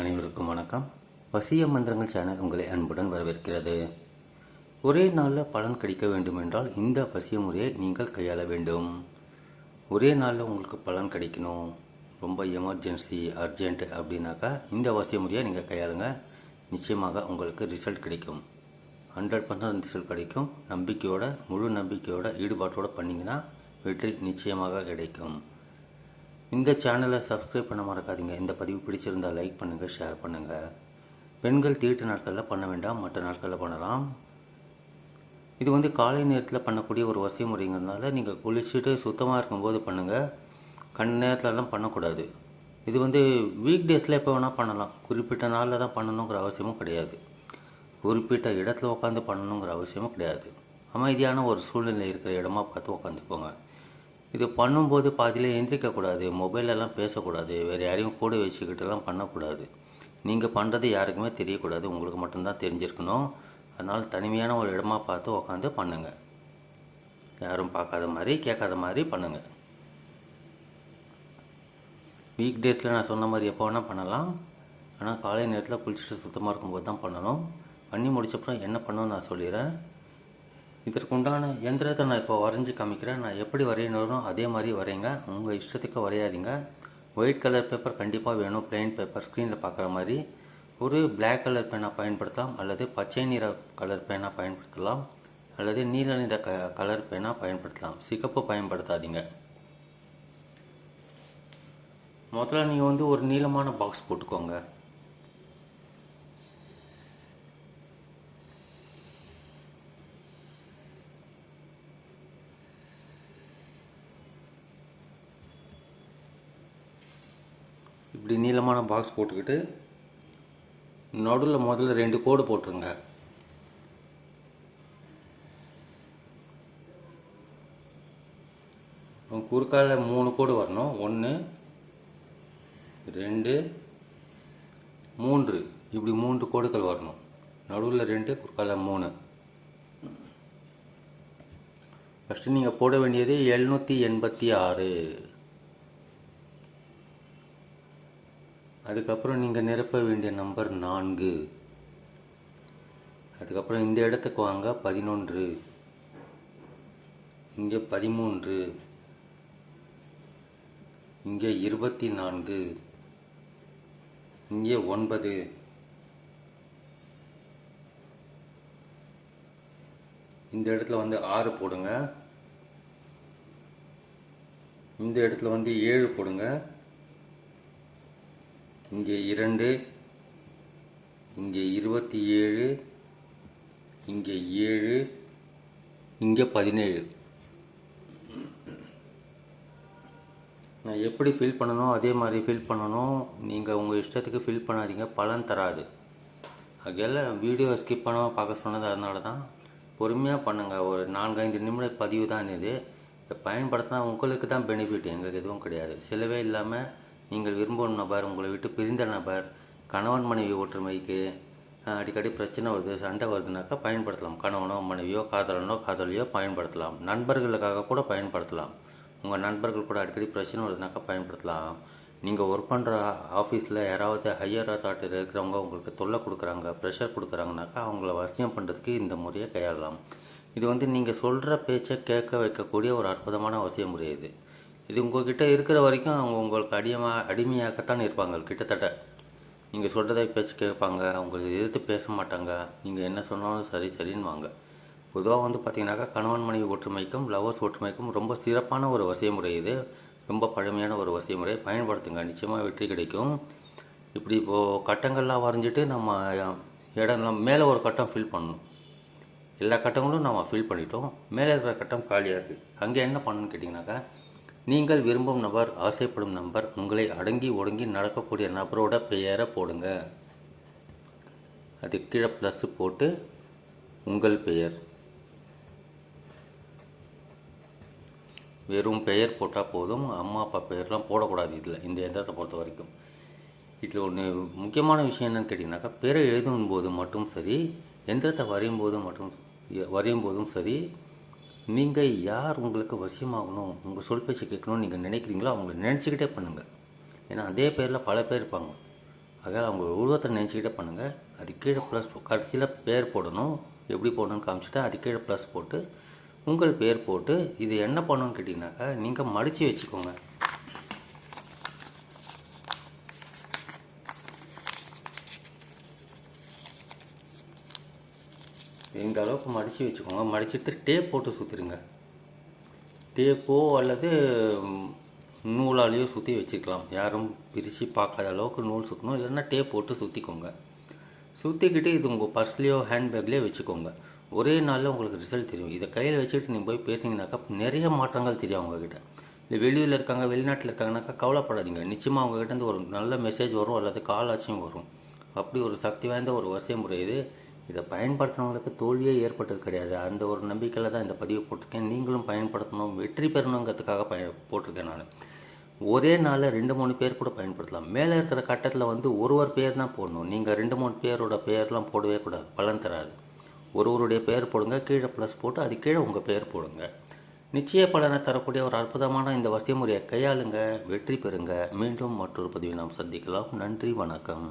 அனைவருக்கும் வணக்கம். வசிய மந்திரங்கள் சேனல் உங்களை அன்புடன் வரவேற்கிறது. ஒரே நாளில் பலன் கிடைக்க வேண்டுமென்றால் இந்த வசிய முறையை நீங்கள் கையாள வேண்டும். ஒரே நாளில் உங்களுக்கு பலன் கிடைக்கணும். ரொம்ப எமர்ஜென்சி அர்ஜென்ட் அப்படின்னாக்கா இந்த வசிய முறையை நீங்கள் கையாளுங்க. நிச்சயமாக உங்களுக்கு ரிசல்ட் கிடைக்கும். ஹண்ட்ரட் பர்சன்ட் ரிசல்ட் கிடைக்கும். நம்பிக்கையோட முழு நம்பிக்கையோட ஈடுபாட்டோடு பண்ணிங்கன்னா வெற்றி நிச்சயமாக கிடைக்கும். இந்த சேனலை சப்ஸ்கிரைப் பண்ண மறக்காதீங்க. இந்த பதிவு பிடிச்சிருந்தால் லைக் பண்ணுங்கள் ஷேர் பண்ணுங்கள் பெண்கள் தீட்டு நாட்களில் பண்ண வேண்டாம் மற்ற நாட்களில் பண்ணலாம். இது வந்து காலை நேரத்தில் பண்ணக்கூடிய ஒரு வசதி முறைங்கிறதுனால நீங்கள் குளிச்சுட்டு சுத்தமாக இருக்கும்போது பண்ணுங்கள் கண் நேரத்துலலாம் பண்ணக்கூடாது. இது வந்து வீக் டேஸில் எப்போ வேணால் பண்ணலாம். குறிப்பிட்ட நாளில் தான் பண்ணணுங்கிற அவசியமும் கிடையாது. குறிப்பிட்ட இடத்துல உட்காந்து பண்ணணுங்கிற அவசியமும் கிடையாது. அமைதியான ஒரு சூழ்நிலை இருக்கிற இடமா பார்த்து உட்காந்துக்கோங்க இது பண்ணும்போது பாதியிலே எந்திரிக்கக்கூடாது மொபைலெல்லாம் பேசக்கூடாது வேறு யாரையும் கூட வச்சுக்கிட்டெல்லாம் பண்ணக்கூடாது. நீங்கள் பண்ணுறது யாருக்குமே தெரியக்கூடாது உங்களுக்கு மட்டும்தான் தெரிஞ்சிருக்கணும். அதனால் தனிமையான ஒரு இடமா பார்த்து உக்காந்து பண்ணுங்கள் யாரும் பார்க்காத மாதிரி கேட்காத மாதிரி பண்ணுங்கள் வீக் டேஸில் நான் சொன்ன மாதிரி எப்போ வேணால் பண்ணலாம். ஆனால் காலை நேரத்தில் குளிச்சுட்டு சுத்தமாக இருக்கும்போது தான் பண்ணணும். பண்ணி முடிச்சப்பறம் என்ன பண்ணணும்னு நான் சொல்லிடுறேன் இதற்கு உண்டான எந்திரத்தை நான் இப்போ வரைஞ்சி காமிக்கிறேன். நான் எப்படி வரையணும் அதே மாதிரி வரைங்க உங்கள் இஷ்டத்துக்கு வரையாதீங்க. ஒயிட் கலர் பேப்பர் கண்டிப்பாக வேணும். பிளெயின் பேப்பர் ஸ்க்ரீனில் பார்க்குற மாதிரி. ஒரு பிளாக் கலர் பேனா பயன்படுத்தலாம். அல்லது பச்சை நிற கலர் பேனா பயன்படுத்தலாம். அல்லது நீல நிற க கலர் பேனா பயன்படுத்தலாம். சிகப்பு பயன்படுத்தாதீங்க. முதல்ல நீங்கள் வந்து ஒரு நீளமான பாக்ஸ் போட்டுக்கோங்க. இப்படி நீளமான பாக்ஸ் போட்டுக்கிட்டு நடுவில் முதல்ல ரெண்டு கோடு போட்டுருங்க. குறுக்கால மூணு கோடு வரணும். ஒன்று ரெண்டு மூன்று. இப்படி மூன்று கோடுகள் வரணும். நடுவில் ரெண்டு குறுக்கால மூணு. ஃபஸ்ட்டு நீங்கள் போட வேண்டியது எழுநூற்றி எண்பத்தி ஆறு. அதுக்கப்புறம் நீங்கள் நிரப்ப வேண்டிய நம்பர் நான்கு. அதுக்கப்புறம் இந்த இடத்துக்கு வாங்க பதினொன்று. இங்கே பதிமூன்று. இங்கே இருபத்தி நான்கு இங்கே ஒன்பது. இந்த இடத்துல வந்து ஆறு போடுங்க. இந்த இடத்துல வந்து ஏழு போடுங்க. இங்கே இரண்டு இங்கே இருபத்தி ஏழு இங்கே ஏழு இங்கே பதினேழு. நான் எப்படி ஃபில் பண்ணணும் அதே மாதிரி ஃபில் பண்ணணும் நீங்கள் உங்கள் இஷ்டத்துக்கு ஃபில் பண்ணாதீங்க பலன் தராது. அதுக்கெல்லாம் வீடியோ ஸ்கிப் பண்ணாமல் பார்க்க சொன்னது அதனால தான். பொறுமையாக பண்ணுங்கள் ஒரு நான்கைந்து நிமிட பதிவு தான் இது. இதை பயன்படுத்தினா உங்களுக்கு தான் பெனிஃபிட் எங்களுக்கு எதுவும் கிடையாது. செலவே இல்லாமல் நீங்கள் விரும்பும் நபர் உங்களை விட்டு பிரிந்த நபர் கணவன் மனைவி ஒற்றுமைக்கு அடிக்கடி பிரச்சனை வருது சண்டை வருதுனாக்கா பயன்படுத்தலாம். கணவனோ மனைவியோ காதலனோ காதலியோ பயன்படுத்தலாம். நண்பர்களுக்காக கூட பயன்படுத்தலாம். உங்கள் நண்பர்கள் கூட அடிக்கடி பிரச்சனை வருதுனாக்கா பயன்படுத்தலாம். நீங்கள் ஒர்க் பண்ணுற ஆஃபீஸில் யாராவது ஹையர் அத்தாரிட்டியில் இருக்கிறவங்க உங்களுக்கு தொல்லை கொடுக்குறாங்க ப்ரெஷர் கொடுக்குறாங்கனாக்கா அவங்கள வசியம் பண்ணுறதுக்கு இந்த முறையை கையாளலாம். இது வந்து நீங்கள் சொல்கிற பேச்சை கேட்க வைக்கக்கூடிய ஒரு அற்புதமான அவசிய முறை இது இது உங்கள்கிட்ட இருக்கிற வரைக்கும் அவங்க உங்களுக்கு அடிமா அடிமையாகத்தான் இருப்பாங்க கிட்டத்தட்ட. நீங்கள் சொல்கிறத பேச்சு கேட்பாங்க உங்களுக்கு எதிர்த்து பேச மாட்டாங்க. நீங்கள் என்ன சொன்னாலும் சரி சரின்னு வாங்க பொதுவாக வந்து பார்த்தீங்கன்னாக்கா கணவன் மனைவி ஒற்றுமைக்கும் லவர்ஸ் ஒற்றுமைக்கும் ரொம்ப சிறப்பான ஒரு வசியமுறை இது. ரொம்ப பழமையான ஒரு வசிய பயன்படுத்துங்க. நிச்சயமாக வெற்றி கிடைக்கும். இப்படி இப்போது கட்டங்கள்லாம் வரைஞ்சிட்டு நம்ம இடம் மேலே ஒரு கட்டம் ஃபில் பண்ணணும். எல்லா கட்டங்களும் நம்ம ஃபில் பண்ணிட்டோம். மேலே இருக்கிற கட்டம் காலியாக இருக்குது அங்கே என்ன பண்ணணும்னு கேட்டிங்கனாக்கா நீங்கள் விரும்பும் நபர் ஆசைப்படும் நபர் உங்களை அடங்கி ஒடுங்கி நடக்கக்கூடிய நபரோட பெயரை போடுங்க. அது கீழே ப்ளஸ் போட்டு உங்கள் பெயர். வெறும் பெயர் போட்டால் போதும். அம்மா அப்பா பெயர்லாம் போடக்கூடாது இதில் இந்த எந்திரத்தை பொறுத்த வரைக்கும். இதில் ஒன்று முக்கியமான விஷயம் என்னென்னு கேட்டிங்கனாக்கா பேரை எழுதும் போது மட்டும் சரி எந்திரத்தை வரையும் போது மட்டும் வரையும் போதும் சரி நீங்கள் யார் உங்களுக்கு வசியமாகணும்? உங்கள் சொல் பேச்சு கேட்கணும்னு நீங்கள் நினைக்கிறீங்களோ அவங்கள நினச்சிக்கிட்டே பண்ணுங்கள் ஏன்னா அதே பேரில் பல பேர் இருப்பாங்க. அதனால் அவங்க உருவத்தை நினச்சிக்கிட்டே பண்ணுங்கள் அது கீழே ப்ளஸ் கடைசியில் பேர் போடணும். எப்படி போடணும்னு காமிச்சிட்டு அது கீழே ப்ளஸ் போட்டு உங்கள் பேர் போட்டு இது என்ன பண்ணணும்னு கேட்டிங்கனாக்கா நீங்கள் மடித்து வச்சுக்கோங்க. இந்த அளவுக்கு மடித்து வச்சுக்கோங்க. மடிச்சுட்டு டேப் போட்டு சுற்றிடுங்க டேப்போ அல்லது நூலாலேயோ சுற்றி வச்சுக்கலாம். யாரும் பிரித்து பார்க்காத அளவுக்கு நூல் சுற்றணும் இல்லைன்னா டேப் போட்டு சுற்றிக்கோங்க சுற்றிக்கிட்டு இது உங்கள் பர்ஸ்லேயோ ஹேண்ட்பேக்லேயோ வச்சுக்கோங்க. ஒரே நாளில் உங்களுக்கு ரிசல்ட் தெரியும். இதை கையில் வச்சுக்கிட்டு நீங்கள் போய் பேசிங்கனாக்கா நிறைய மாற்றங்கள் தெரியும் அவங்கக்கிட்ட இல்லை வெளியில் இருக்காங்க வெளிநாட்டில் இருக்காங்கனாக்கா கவலைப்படாதீங்க. நிச்சயமாக அவங்ககிட்ட இருந்து ஒரு நல்ல மெசேஜ் வரும் அல்லது கால் ஆச்சும் வரும். அப்படி ஒரு சக்தி வாய்ந்த ஒரு வரிசை முறை இது. இதை பயன்படுத்தினவங்களுக்கு தோல்வியே ஏற்பட்டது கிடையாது. அந்த ஒரு நம்பிக்கையில் தான் இந்த பதிவு போட்டிருக்கேன். நீங்களும் பயன்படுத்தணும் வெற்றி பெறணுங்கிறதுக்காக பய போட்டிருக்கேன் நான். ஒரே நாளில் ரெண்டு மூணு பேர் கூட பயன்படுத்தலாம். மேலே இருக்கிற கட்டத்தில் வந்து ஒருவர் பேர் தான் போடணும். நீங்கள் ரெண்டு மூணு பேரோட பேர்லாம் போடவே கூடாது. பலன் தராது. ஒருவருடைய பெயர் போடுங்க. கீழே ப்ளஸ் போட்டு அது கீழே உங்கள் பெயர் போடுங்க. நிச்சய பலனை தரக்கூடிய ஒரு அற்புதமான இந்த வசதி முறையை கையாளுங்க வெற்றி பெறுங்க. மீண்டும் மற்றொரு பதிவை நாம் சந்திக்கலாம். நன்றி வணக்கம்.